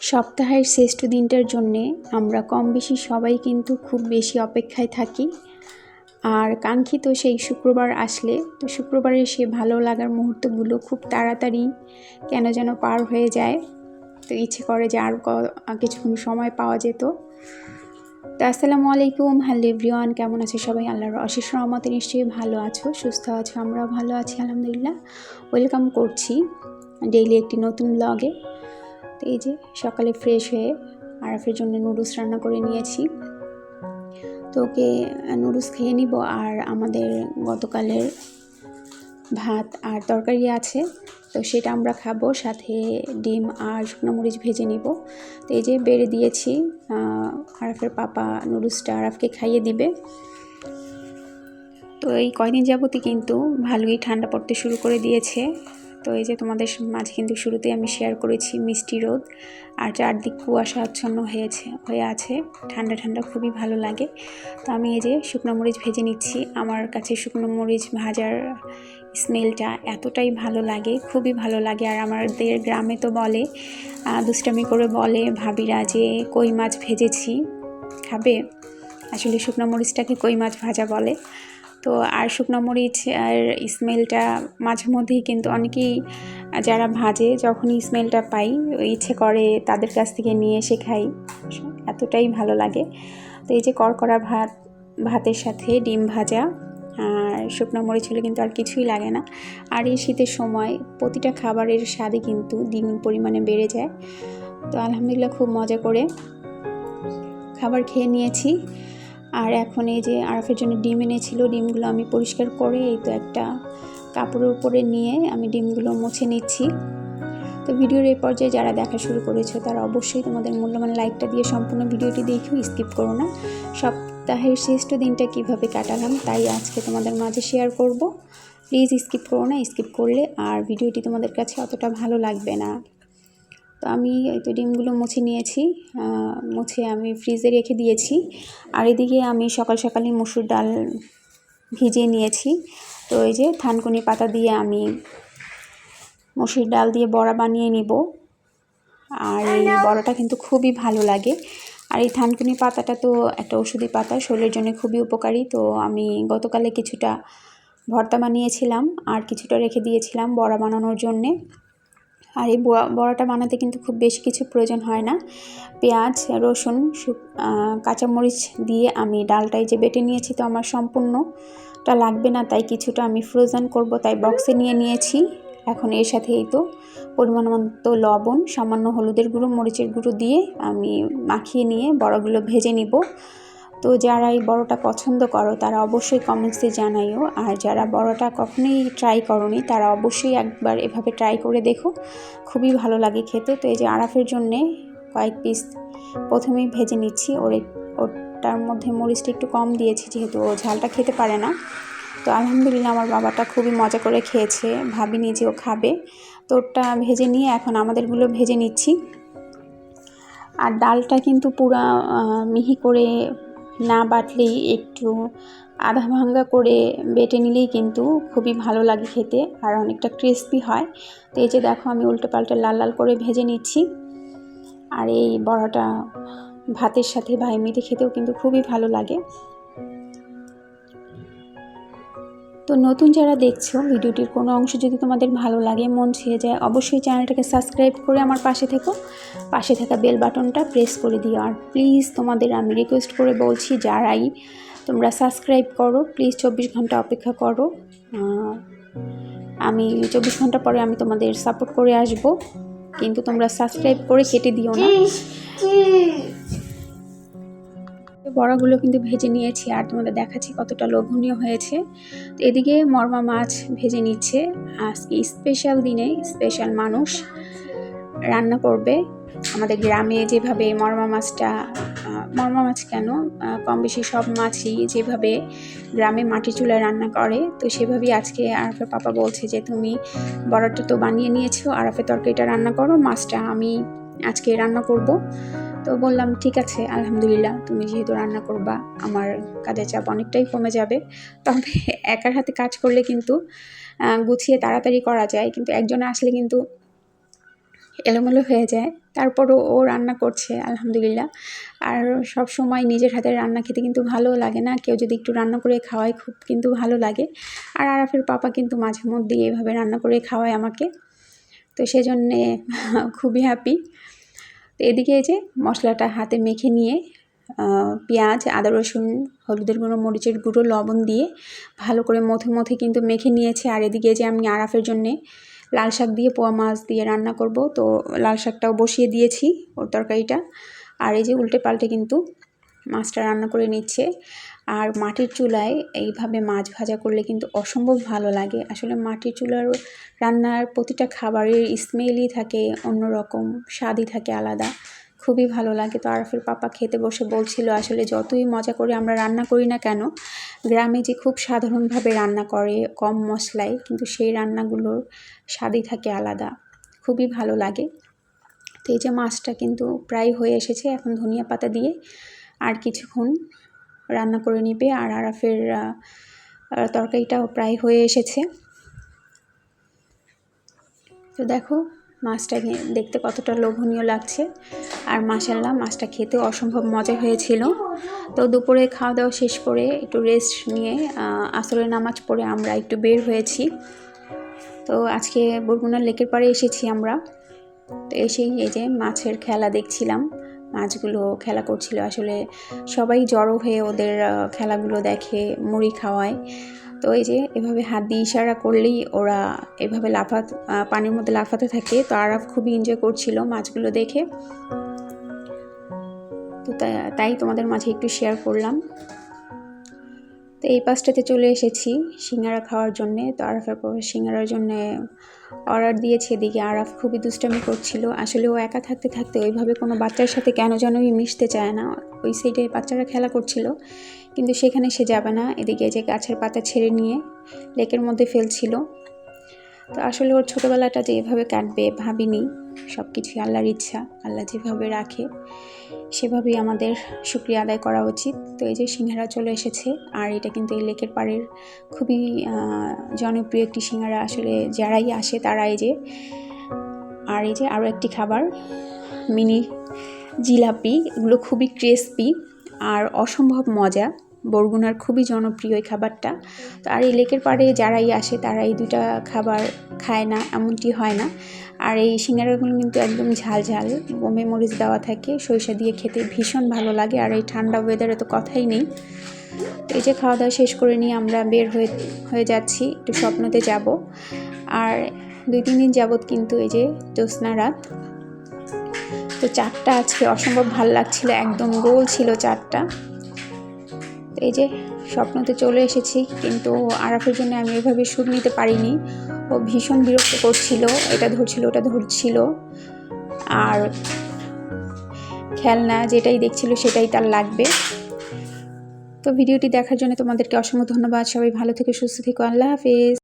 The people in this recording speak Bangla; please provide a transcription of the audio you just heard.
সপ্তাহের শ্রেষ্ঠ দিনটার জন্যে আমরা কম বেশি সবাই কিন্তু খুব বেশি অপেক্ষায় থাকি। আর কাঙ্ক্ষিত সেই শুক্রবার আসলে তো শুক্রবারের সে ভালো লাগার মুহূর্তগুলো খুব তাড়াতাড়ি কেন যেন পার হয়ে যায়। তো ইচ্ছে করে যে আর কিছুক্ষণ সময় পাওয়া যেত। তো আসসালামু আলাইকুম, হ্যালো এভরিওয়ান, কেমন আছে সবাই? আল্লাহর অশেষ রহমতে নিশ্চয়ই ভালো আছো, সুস্থ আছো আমরা ভালো আছি, আলহামদুলিল্লাহ। ওয়েলকাম করছি ডেইলি একটি নতুন ব্লগে তো এই যে সকালে ফ্রেশ হয়ে আরাফের জন্য নুডলস রান্না করে নিয়েছি। তো ওকে নুডলস খেয়ে নিব আর আমাদের গতকালের ভাত আর তরকারি আছে। তো সেটা আমরা খাব, সাথে ডিম আর শুকনো মরিচ ভেজে নিব। তো এই যে বেড়ে দিয়েছি আরাফের পাপা নুডলসটা আরাফকে খাইয়ে দিবে। তো এই কয়দিন যাবতই কিন্তু ভালোই ঠান্ডা পড়তে শুরু করে দিয়েছে। তো এই যে তোমাদের মাঝে কিন্তু শুরুতেই আমি শেয়ার করেছি মিষ্টি রোদ। আর চারদিক কুয়াশা আচ্ছন্ন হয়েছে, হয়ে আছে। ঠান্ডা ঠান্ডা খুবই ভালো লাগে। তো আমি এই যে শুকনো মরিচ ভেজে নিচ্ছি। আমার কাছে শুকনো মরিচ ভাজার স্মেলটা এতটাই ভালো লাগে, খুবই ভালো লাগে। আর আমাদের গ্রামে তো বলে দুষ্টামি করে বলে ভাবিরা যে কই মাছ ভেজেছি। খাবে? আসলে শুকনো মরিচটাকে কই মাছ ভাজা বলে। তো আর শুকনো মরিচ আর স্মেলটা মাঝে মধ্যেই কিন্তু অনেকেই, যারা ভাজে যখনই স্মেলটা পাই, ইচ্ছে করে তাদের কাছ থেকে নিয়ে এসে খাই। এতটাই ভালো লাগে। তো এই যে করকরা ভাত, ভাতের সাথে ডিম ভাজা আর শুকনো মরিচ হলে কিন্তু আর কিছুই লাগে না। আর এই শীতের সময় প্রতিটা খাবারের স্বাদই কিন্তু দ্বিগুণ পরিমাণে বেড়ে যায়। তো আলহামদুলিল্লাহ খুব মজা করে খাবার খেয়ে নিয়েছি। আর এখন এই যে আরফের জন্য ডিম এনেছিল, ডিমগুলো আমি পরিষ্কার করে এই তো একটা কাপড়ের উপরে নিয়ে আমি ডিমগুলো মুছে নিচ্ছি। তো ভিডিওর এই পর্যায়ে যারা দেখা শুরু করেছ, তারা অবশ্যই তোমাদের মূল্যবান লাইকটা দিয়ে সম্পূর্ণ ভিডিওটি দেখেও স্কিপ করো না। সপ্তাহের শ্রেষ্ঠ দিনটা কীভাবে কাটালাম, তাই আজকে তোমাদের মাঝে শেয়ার করব। প্লিজ স্কিপ করো না, স্কিপ করলে আর ভিডিওটি তোমাদের কাছে অতটা ভালো লাগবে না। তো আমি এই তো ডিমগুলো মুছে নিয়েছি মুছে আমি ফ্রিজে রেখে দিয়েছি। আর এদিকে আমি সকাল সকালে মুসুর ডাল ভিজিয়ে নিয়েছি। তো এই যে থানকুনি পাতা দিয়ে আমি মুসুর ডাল দিয়ে বড়া বানিয়ে নিব। আর এই বড়াটা কিন্তু খুবই ভালো লাগে। আর এই থানকুনি পাতাটা তো একটা ওষুধি পাতা শরীরের জন্য খুবই উপকারী। তো আমি গতকালে কিছুটা ভর্তা বানিয়েছিলাম আর কিছুটা রেখে দিয়েছিলাম বড়া বানানোর জন্যে। আর এই বড়াটা বানাতে কিন্তু খুব বেশি কিছু প্রয়োজন হয় না। পেঁয়াজ, রসুন কাঁচামরিচ দিয়ে আমি ডালটাই যে বেটে নিয়েছি তো আমার সম্পূর্ণটা লাগবে না, তাই কিছুটা আমি ফ্রোজেন করব, তাই বক্সে নিয়ে নিয়েছি। এখন এর সাথে এই তো পরিমাণ মতো লবণ, সামান্য হলুদের গুঁড়ো, মরিচের গুঁড়ো দিয়ে আমি মাখিয়ে নিয়ে বড়গুলো ভেজে নিব। তো যারা এই বড়টা পছন্দ করো, তারা অবশ্যই কমেন্টসে জানাইও। আর যারা বড়টা কখনোই ট্রাই করনি, তারা অবশ্যই একবার এভাবে ট্রাই করে দেখো। খুবই ভালো লাগে খেতে। তো এই যে আরাফের জন্যে কয়েক পিস প্রথমেই ভেজে নিচ্ছি। ওর ওটার মধ্যে মরিচটা একটু কম দিয়েছি, যেহেতু ও ঝালটা খেতে পারে না। তো আলহামদুলিল্লাহ আমার বাবাটা খুবই মজা করে খেয়েছে। ভাবিনি যে ও খাবে। তো ওটা ভেজে নিয়ে এখন আমাদেরগুলো ভেজে নিচ্ছি। আর ডালটা কিন্তু পুরা মিহি করে না বাটলেই একটু আধা ভাঙ্গা করে বেটে নিলেই কিন্তু খুবই ভালো লাগে খেতে আর অনেকটা ক্রিস্পি হয়। তো এই যে দেখো আমি উল্টো পাল্টা লাল লাল করে ভেজে নিচ্ছি। আর এই বড়াটা ভাতের সাথে বা এমনিতে খেতেও কিন্তু খুবই ভালো লাগে। তো নতুন যারা দেখছ, ভিডিওটির কোনো অংশ যদি তোমাদের ভালো লাগে, মন ছুঁয়ে যায়, অবশ্যই চ্যানেলটাকে সাবস্ক্রাইব করে আমার পাশে থেকো। পাশে থাকা বেল বাটনটা প্রেস করে দিও। আর প্লিজ তোমাদের আমি রিকোয়েস্ট করে বলছি, যারাই তোমরা সাবস্ক্রাইব করো প্লিজ চব্বিশ ঘণ্টা অপেক্ষা করো। আমি চব্বিশ ঘণ্টা পরে আমি তোমাদের সাপোর্ট করে আসব। কিন্তু তোমরা সাবস্ক্রাইব করে কেটে দিও না। বড়াগুলো কিন্তু ভেজে নিয়েছি আর তোমাদের দেখাচ্ছি কতটা লোভনীয় হয়েছে। তো এদিকে মরমা মাছ ভেজে নিচ্ছে। আজকে স্পেশাল দিনে স্পেশাল মানুষ রান্না করবে। আমাদের গ্রামে যেভাবে মরমা মাছটা মরমা মাছ কেন? কম বেশি সব মাছই যেভাবে গ্রামে মাটি চুলায় রান্না করে, তো সেভাবেই আজকে আরফের পাপা বলছে যে, তুমি বড়টা তো বানিয়ে নিয়েছো আরফে তরকারিটা রান্না করো, মাছটা আমি আজকে রান্না করব। তো বললাম, ঠিক আছে, আলহামদুলিল্লাহ, তুমি যেহেতু রান্না করবা, আমার কাজের চাপ অনেকটাই কমে যাবে। তবে একার হাতে কাজ করলে কিন্তু গুছিয়ে তাড়াতাড়ি করা যায়, কিন্তু একজন আসলে কিন্তু এলোমেলো হয়ে যায়। তারপরও ও রান্না করছে, আলহামদুলিল্লাহ। আর সব সময় নিজের হাতের রান্না খেতে কিন্তু ভালো লাগে না। কেউ যদি একটু রান্না করে খাওয়ায়, খুব কিন্তু ভালো লাগে। আর আরাফের পাপা কিন্তু মাঝে মধ্যেই এভাবে রান্না করে খাওয়ায় আমাকে। তো সেজন্যে খুবই হ্যাপি তো এদিকে এই যে মশলাটা হাতে মেখে নিয়ে পেঁয়াজ, আদা, রসুন, হলুদের গুঁড়ো, মরিচের গুঁড়ো, লবণ দিয়ে ভালো করে মথে মথে কিন্তু মেখে নিয়েছে। আর এদিকে যে আমি আরাফের জন্যে লাল শাক দিয়ে পোয়া মাছ দিয়ে রান্না করব। তো লাল শাকটাও বসিয়ে দিয়েছি ওর তরকারিটা। আর এই যে উল্টে পাল্টে কিন্তু মাছটা রান্না করে নিচ্ছে। আর মাটির চুলায় এইভাবে মাছ ভাজা করলে কিন্তু অসম্ভব ভালো লাগে। আসলে মাটির চুলার রান্নার প্রতিটা খাবারের স্মেলই থাকে, অন্যরকম স্বাদই থাকে আলাদা। খুবই ভালো লাগে। তো আরফের পাপা খেতে বসে বলছিল, আসলে যতই মজা করে আমরা রান্না করি না কেন, গ্রামে যে খুব সাধারণভাবে রান্না করে কম মশলায়, কিন্তু সেই রান্নাগুলোর স্বাদই থাকে আলাদা। খুবই ভালো লাগে। তো এই যে মাছটা কিন্তু প্রায় হয়ে এসেছে। এখন ধনিয়া পাতা দিয়ে আর কিছুক্ষণ রান্না করে নিবে। আর আরাফের তরকারিটাও প্রায় হয়ে এসেছে। তো দেখো, মাছটা দেখতে কতটা লোভনীয় লাগছে। আর মাসাল্লাহ মাছটা খেতে অসম্ভব মজা হয়েছিল। তো দুপুরে খাওয়া দাওয়া শেষ করে একটু রেস্ট নিয়ে আসরের নামাজ পড়ে আমরা একটু বের হয়েছি। তো আজকে বরগুনার লেকের পাড়ে এসেছি আমরা। তো এসেই এই যে মাছের খেলা দেখছিলাম। মাছগুলো খেলা করছিল। আসলে সবাই জড়ো হয়ে ওদের খেলাগুলো দেখে মুড়ি খাওয়ায়। তো এই যে এভাবে হাত দিয়ে ইশারা করলেই ওরা এভাবে লাফা পানির মধ্যে লাফাতে থাকে। তো আরাফ খুবই এনজয় করছিল মাছগুলো দেখে। তা- তাই তোমাদের মাঝে একটু শেয়ার করলাম। তো এই পাশটাতে চলে এসেছি সিঙ্গারা খাওয়ার জন্যে। তো আরাফের পর সিঙ্গারার জন্যে অর্ডার দিয়েছে। এদিকে আরাফ খুবই দুষ্টামি করছিল। আসলে ও একা থাকতে থাকতে ওইভাবে কোনো বাচ্চার সাথে কেন যেনই মিশতে চায় না। ওই সাইডে বাচ্চারা খেলা করছিল। কিন্তু সেখানে সে যাবে না। এদিকে যে গাছের পাতা ছেড়ে নিয়ে লেকের মধ্যে ফেলছিল। তো আসলে ওর ছোটোবেলাটা যে এভাবে কাটবে ভাবিনি সব কিছুই আল্লাহর ইচ্ছা, আল্লাহ যেভাবে রাখে সেভাবেই আমাদের শুক্রিয়া আদায় করা উচিত। তো এই যে সিঙ্গারা চলে এসেছে, আর এটা কিন্তু এই লেকের পাড়ের খুবই জনপ্রিয় একটি সিঙ্গারা। আসলে যারাই আসে তারা এই যে, আর এই যে আরও একটি খাবার, মিনি জিলাপি, এগুলো খুবই ক্রিসপি আর অসম্ভব মজা। বরগুনার খুবই জনপ্রিয় এই খাবারটা। তো আর এই লেকের পাড়ে যারাই আসে তারা এই দুটা খাবার খায় না, এমনটি হয় না। আর এই সিঙ্গারাগুলো কিন্তু একদম ঝাল ঝাল বোমে মরিচ দেওয়া থাকে, সরিষা দিয়ে খেতে ভীষণ ভালো লাগে, আর এই ঠান্ডা ওয়েদারে তো কথাই নেই। তো এই যে খাওয়া দাওয়া শেষ করে নিয়ে আমরা বের হয়ে হয়ে যাচ্ছি, একটু স্বপ্নতে যাব। আর দুই তিন দিন যাবৎ কিন্তু এই যে জ্যোৎস্না রাত। তো চারটা আজকে অসম্ভব ভালো লাগছিল, একদম গোল ছিল চারটা। এই যে স্বপ্নতে চলে এসেছি, কিন্তু আরাফের জন্য আমি এভাবে সুদ নিতে পারিনি। ও ভীষণ বিরক্ত করছিল, এটা ধরছিল, ওটা ধরছিল। আর খেলনা যেটাই দেখছিল সেটাই তার লাগবে। তো ভিডিওটি দেখার জন্য তোমাদেরকে অসংখ্য ধন্যবাদ। সবাই ভালো থেকে, সুস্থ থেকো। আল্লাহ হাফেজ।